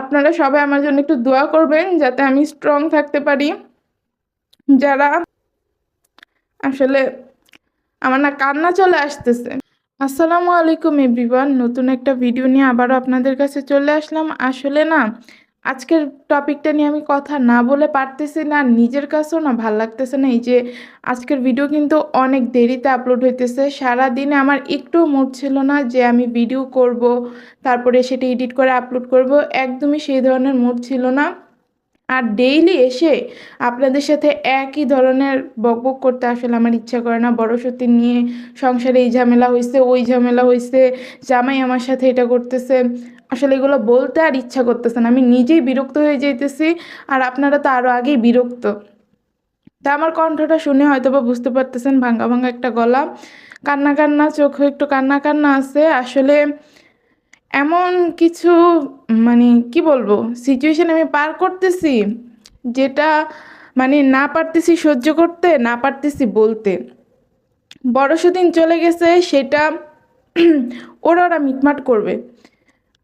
আপনারা সবাই আমার জন্য একটু দোয়া করবেন যাতে আমি স্ট্রং থাকতে পারি। যারা আসলে আমার না কান্না চলে আসতেছে। আসসালামু আলাইকুম এভরিওয়ান নতুন একটা ভিডিও নিয়ে আবারও আপনাদের কাছে চলে আসলাম। আসলে না আজকের টপিকটা নিয়ে আমি কথা না বলে পারতেছি না, নিজের কাছেও না ভালো লাগতেছে না। এই যে আজকের ভিডিও কিন্তু অনেক দেরিতে আপলোড হইতেছে। সারা দিনে আমার একটু মুড ছিল না যে আমি ভিডিও করব, তারপরে সেটা এডিট করে আপলোড করব। একদমই সেই ধরনের মুড ছিল না। আর ডেইলি এসে আপনাদের সাথে একই ধরনের বকবক করতে আসলে আমার ইচ্ছা করে না। বড় সত্যি নিয়ে সংসারে এই ঝামেলা হয়েছে ওই ঝামেলা হয়েছে জামাই আমার সাথে এটা করতেছে। আসলে এগুলো বলতে আর ইচ্ছা করতেছে না। আমি নিজেই বিরক্ত হয়ে যাইতেছি আর আপনারা তো আরও আগেই বিরক্ত। তা আমার কণ্ঠটা শুনে হয়তো বা বুঝতে পারতেছেন, ভাঙ্গা ভাঙ্গা একটা গলা। কান্না কান্না, চোখে একটু কান্না কান্না আছে। আসলে এমন কিছু মানে কি বলব সিচুয়েশান আমি পার করতেছি, যেটা মানে না পারতেছি সহ্য করতে, না পারতেছি বলতে। বড় সেদিন চলে গেছে, সেটা ওরা ওরা মিটমাট করবে।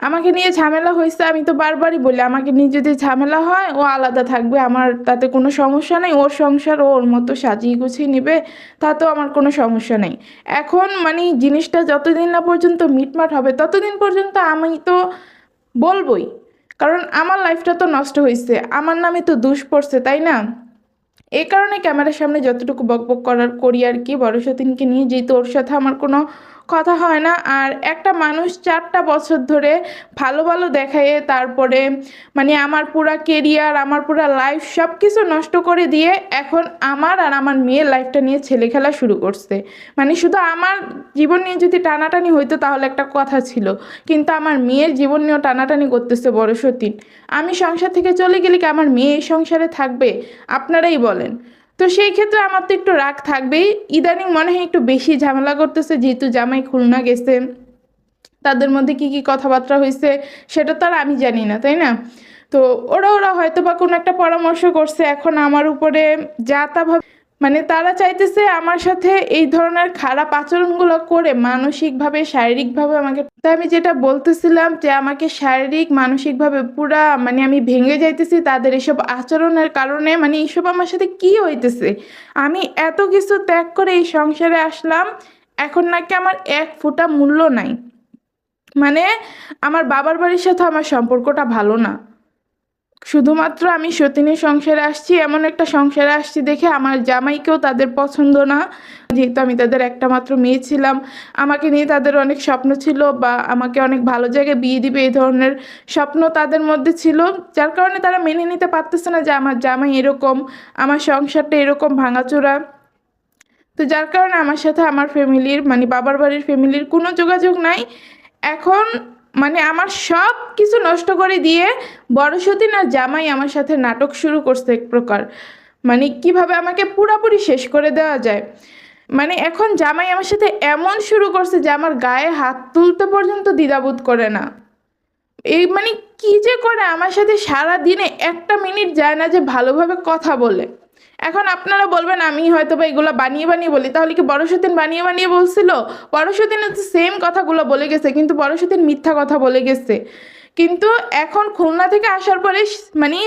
আমাকে নিয়ে ঝামেলা হয়েছে, আমি তো বারবারই বলি, আমাকে নিয়ে যদি ঝামেলা হয়, ও আলাদা থাকবে, আমার তাতে কোনো সমস্যা নেই, ওর সংসার ওর মতো সাজিয়ে গুছিয়ে নেবে, তাতেও আমার কোনো সমস্যা নেই। এখন মানে জিনিসটা যতদিন না পর্যন্ত মিটমাট হবে, ততদিন পর্যন্ত আমি তো বলবই, কারণ আমার লাইফটা তো নষ্ট হয়েছে, আমার নামে তো দুষ পড়ছে, তাই না? এই কারণে ক্যামেরার সামনে যতটুকু বকবক করার করি আর কি বড় সতীনকে নিয়ে, যেহেতু ওর সাথে আমার কোনো কথা হয় না। আর একটা মানুষ চারটা বছর ধরে ভালো ভালো দেখায় তারপরে মানে আমার পুরা কেরিয়ার আমার পুরা লাইফ সব কিছু নষ্ট করে দিয়ে এখন আমার আর আমার মেয়ের লাইফটা নিয়ে ছেলে খেলা শুরু করছে। মানে শুধু আমার জীবন নিয়ে যদি টানাটানি হইতো তাহলে একটা কথা ছিল। কিন্তু আমার মেয়ের জীবন নিয়েও টানাটানি করতেছে বড় সতীন। আমি সংসার থেকে চলে গেলে কি আমার মেয়ে এই সংসারে থাকবে? আপনারাই বলেন। তো সেই ক্ষেত্রে আমার তো একটু রাগ থাকবেই। ইদানিং মনে হয় একটু বেশি ঝামেলা করতেছে, যেহেতু জামাই খুলনা গেছে। তাদের মধ্যে কি কি কথাবার্তা হয়েছে সেটা তো আর আমি জানি না, তাই না? তো ওরা ওরা হয়তো বা কোনো একটা পরামর্শ করছে। এখন আমার উপরে যা তা মানে তারা চাইতেছে আমার সাথে এই ধরনের খারাপ আচরণগুলো করে মানসিকভাবে, শারীরিকভাবে আমাকে, তো আমি যেটা বলতেছিলাম যে আমাকে শারীরিক, মানসিকভাবে পুরা মানে আমি ভেঙে যাইতেছি তাদের এসব আচরণের কারণে মানে এইসব আমার সাথে কি হইতেছে? আমি এত কিছু ত্যাগ করে এই সংসারে আসলাম, এখন নাকি আমার এক ফোঁটা মূল্য নাই। মানে আমার বাবার বাড়ির সাথে আমার সম্পর্কটা ভালো না। শুধুমাত্র আমি সতীনের সংসারে আসছি, এমন একটা সংসারে আসছি দেখে আমার জামাইকেও তাদের পছন্দ না। যেহেতু আমি তাদের একটা মাত্র মেয়ে ছিলাম, আমাকে নিয়ে তাদের অনেক স্বপ্ন ছিল বা আমাকে অনেক ভালো জায়গায় বিয়ে দিবে এই ধরনের স্বপ্ন তাদের মধ্যে ছিল, যার কারণে তারা মেনে নিতে পারতেছে না যে আমার জামাই এরকম, আমার সংসারটা এরকম ভাঙাচোরা। তো যার কারণে আমার সাথে আমার ফ্যামিলির মানে বাবার বাড়ির ফ্যামিলির কোনো যোগাযোগ নাই। এখন মানে আমার সব কিছু নষ্ট করে দিয়ে বড় সতীন আর জামাই আমার সাথে নাটক শুরু করছে এক প্রকার। মানে কীভাবে আমাকে পুরাপুরি শেষ করে দেওয়া যায়। মানে এখন জামাই আমার সাথে এমন শুরু করছে যে আমার গায়ে হাত তুলতে পর্যন্ত দ্বিধাবোধ করে না। এই মানে কি যে করে আমার সাথে সারা দিনে একটা মিনিট যায় না যে ভালোভাবে কথা বলে। এখন আপনারা বলবেন, আমি হয়তো বা এগুলো বানিয়ে বানিয়ে বলি। তাহলে কি বড় সতীন বানিয়ে বানিয়ে বলছিল? বড় সতীন সেম কথাগুলো বলে গেছে, কিন্তু বড় সতীন মিথ্যা কথা বলে গেছে। কিন্তু এখন খুলনা থেকে আসার পরে মানে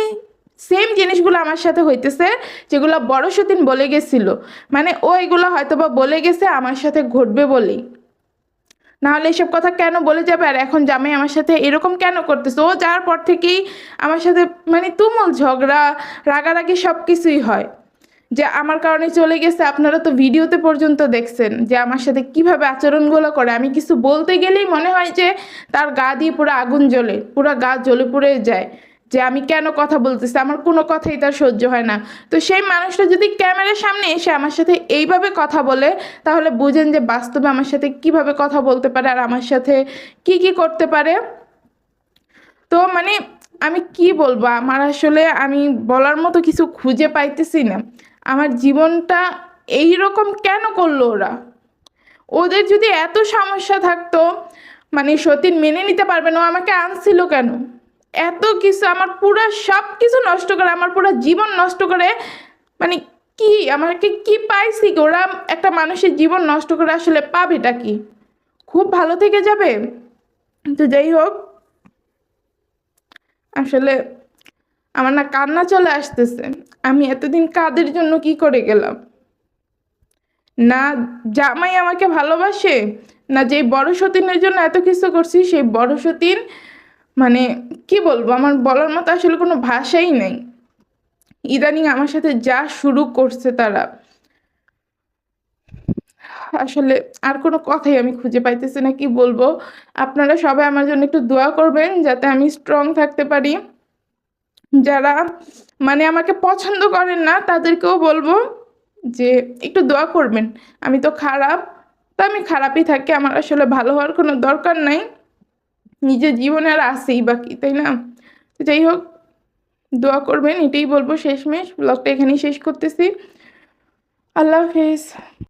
সেম জিনিসগুলো আমার সাথে হইতেছে, যেগুলো বড় বলে গেছিল। মানে ও এগুলো হয়তো বা বলে গেছে, আমার সাথে ঘটবে বলেই। নাহলে এসব কথা কেন বলে যাবে? আর এখন জামাই আমার সাথে এরকম কেন করতেছে? ও যাওয়ার পর থেকেই আমার সাথে মানে তুমুল ঝগড়া, রাগারাগি সব কিছুই হয়। যে আমার কারণে চলে গেছে, আপনারা তো ভিডিওতে পর্যন্ত দেখছেন যে আমার সাথে কীভাবে আচরণগুলো করে। আমি কিছু বলতে গেলেই মনে হয় যে তার গা দিয়ে পুরো আগুন জ্বলে, পুরো গা জ্বলে পুড়ে যায় যে আমি কেন কথা বলতেছি? আমার কোনো কথাই তার সহ্য হয় না। তো সেই মানুষটা যদি ক্যামেরার সামনে এসে আমার সাথে এইভাবে কথা বলে, তাহলে বুঝেন যে বাস্তবে আমার সাথে কীভাবে কথা বলতে পারে আর আমার সাথে কি কি করতে পারে। তো মানে আমি কি বলব? আমার আসলে আমি বলার মতো কিছু খুঁজে পাইতেছি না। আমার জীবনটা এই রকম কেন করল ওরা? ওদের যদি এত সমস্যা থাকতো মানে সতীন মেনে নিতে পারবে না আমাকে আনছিল কেন? এত কিছু, আমার পুরো সব কিছু নষ্ট করে, আমার পুরো জীবন নষ্ট করে মানে কি, আমাকে কি পাইছি ওরা একটা মানুষের জীবন নষ্ট করে আসলে পাবেটা কি? খুব ভালো থেকে যাবে। তো যাই হোক, আসলে আমার না কান্না চলে আসতেছে। আমি এতদিন কাদের জন্য কি করে গেলাম? না জামাই আমাকে ভালোবাসে, না যে বড় সতীনের জন্য এত কিছু করছি, সেই বড় সতীন মানে কি বলব, আমার বলার মতো আসলে কোনো ভাষাই নেই। ইদানিং আমার সাথে যা শুরু করছে তারা, আসলে আর কোনো কথাই আমি খুঁজে পাইতেছি না, কি বলব? আপনারা সবাই আমার জন্য একটু দোয়া করবেন, যাতে আমি স্ট্রং থাকতে পারি। যারা মানে আমাকে পছন্দ করেন না, তাদেরকেও বলব যে একটু দোয়া করবেন। আমি তো খারাপ, তো আমি খারাপই থাকি। আমার আসলে ভালো হওয়ার কোনো দরকার নাই। নিজের জীবনে আর আসেই বাকি, তাই না? যাই হোক, দোয়া করবেন, এটাই বলব শেষমেশ। ব্লগটা এখানেই শেষ করতেছি। আল্লাহ হাফেজ।